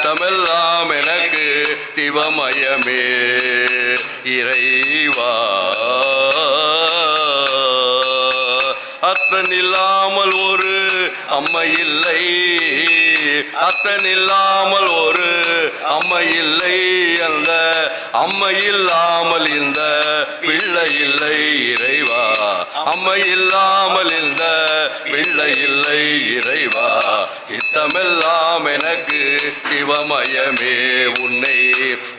சித்தமெல்லாம் எனக்கு சிவமயமே. இறைவா. அத்தன் இல்லாமல் ஒரு அம்மை இல்லை. அத்தன் இல்லாமல் ஒரு அம்மை இல்லை. அந்த அம்மை இல்லாமல் இந்த பிள்ளை இல்லை. இறைவா அம்மை இல்லாமல் இந்த இல்லை இல்லை இறைவா சித்தமெல்லாம் எனக்கு சிவமயமே. உன்னை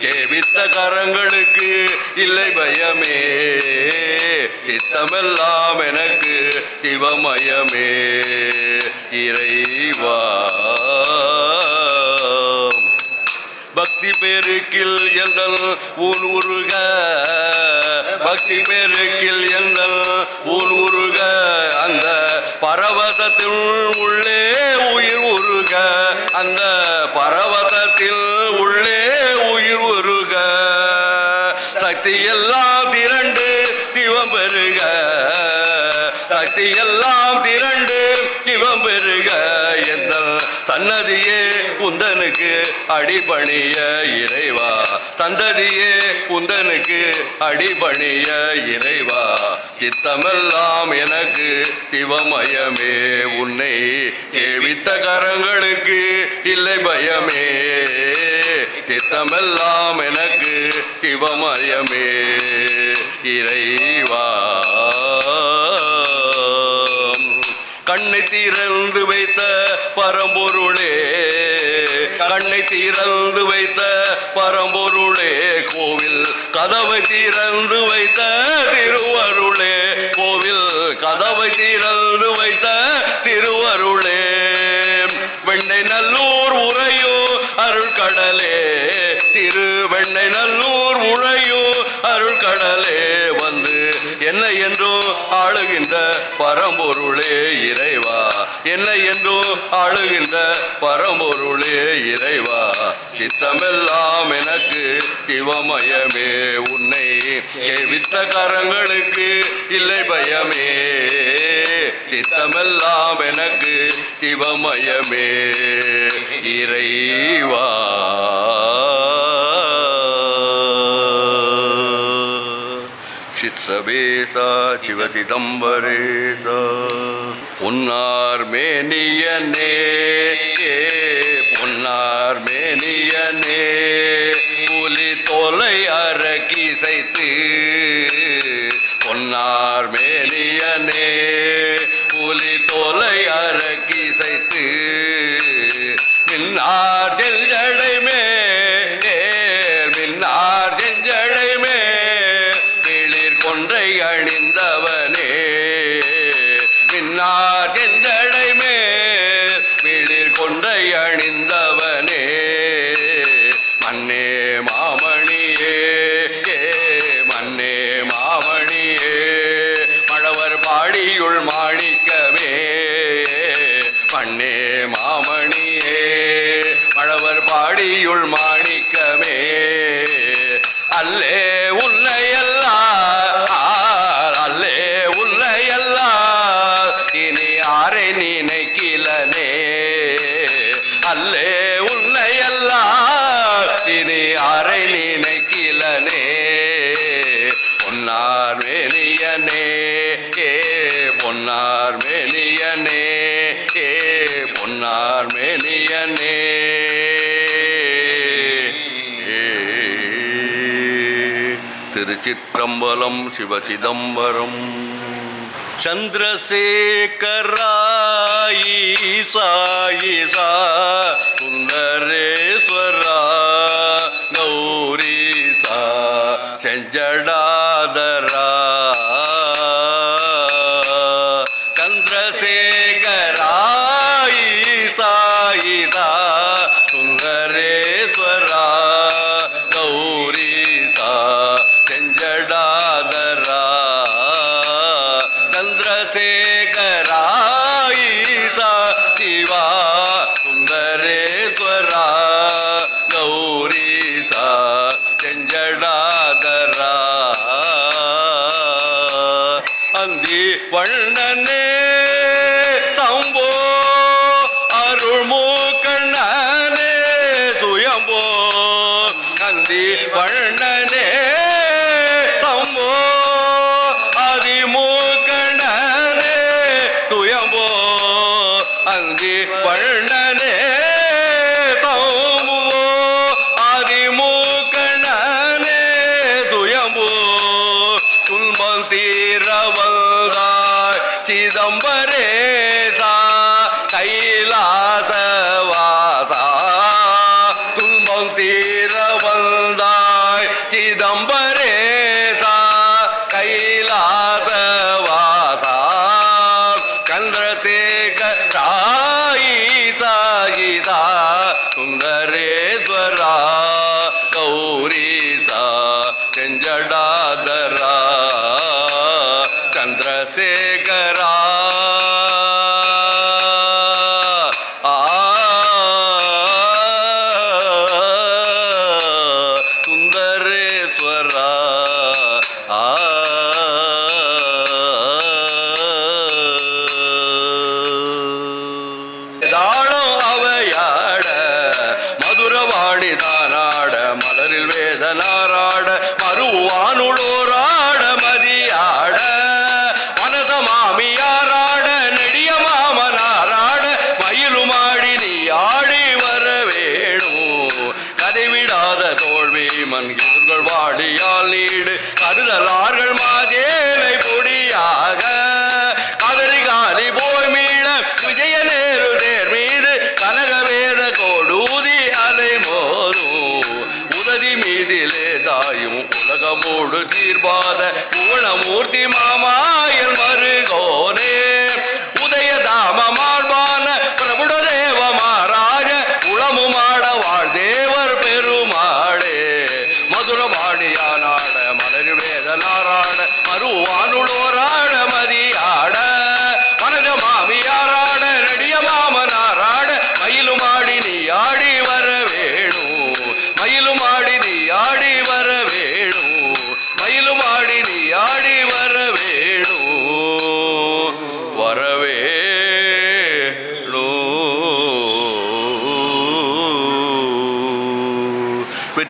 கேவித்த கரங்களுக்கு இல்லை பயமே. சித்தமெல்லாம் எனக்கு சிவமயமே. இறைவா. பக்தி பெருக்கில் எங்கள் ஊன் உருக பக்தி பெருக்கில் எங்கள் ஊன் உருக. பரவசத்தில் உள்ளே உயிர் உருக. அந்த பரவசத்தில் உள்ளே உயிர் உருக. சக்தி எல்லாம் திரண்டு சிவம் பெருக. சக்தி எல்லாம் திரண்டு சிவம் பெருக. தன்னதியே உந்தனுக்கு அடிபணிய இறைவா. தந்ததியே உந்தனுக்கு அடிபணிய இறைவா. சித்தமெல்லாம் எனக்கு சிவமயமே. உன்னை சேவித்த கரங்களுக்கு இல்லை பயமே. சித்தமெல்லாம் எனக்கு சிவமயமே. இறைவா. கண்ணை திறந்து வைத்த பரம்பொருளே கண்ணை திறந்து வைத்த பரம்பொருளே கோவில் கதவை திறந்து வைத்த திருவருளே கோவில் கதவை திறந்து வைத்த திருவருளே. வெண்ணை நல்லூர் உரையோ அருள் கடலே திருவெண்ணை நல்லூர் உழையோ அருள் கடலே வந்து என்ன என்றோ ஆளுகின்ற பரம்பொருளே இறைவா. என்ன என்றோ ஆளுகின்ற பரம்பொருளே இறைவா. சித்தமெல்லாம் எனக்கு சிவமயமே. உன்னை கேவித்த கரங்களுக்கு இல்லை பயமே. சித்தமெல்லாம் எனக்கு சிவமயமே. இறை இறைவா சித்சபேசா சிவசிதம்பரேசா. பொன்னார் மேனியனே. ஏ பொன்னார் மேனியனே. புலி தொலை அரக்கி சைத்து. பொன்னார் மேனியனே. புலி தொலை அரக்கி கொன்றை அணிந்தவனே செந்தடை மேல் வீழில் கொன்றை அணிந்தவனே. மன்னே மாமணியே ஏ மன்னே மாமணியே மழவர் பாடியுள் மாணிக்கமே. மன்னே மாமணியே மழவர் பாடியுள் மாணிக்கமே. அல்லே மேனியனே திருச்சிற்றம்பலம் சிவசிதம்பரம். சந்திரசேகராயி சாயி சா சுந்தரேஸ்வர ಚಂದ್ರಶೇಖರಾಯಿತಾ ಶಿವಾ ಸುಂದರೇಶ್ವರ ಗೌರೀತ ಜಂಜಡಾದರ ಅಂದಿ வண்ணனே தம்போ அருள்மூ அங்கே வண்ணனே அடியால் நீடு. கருதலார்கள் மாதேனை பொடியாக. கதறி காலி போய் மீள. விஜய நேரு தேர் மீது கனகவேத கோடூதி அலை மோரும் உதவி மீதிலே தாயும் உலகமோடு சீர்பாத பூர்ணமூர்த்தி மாமாயல் மருகோ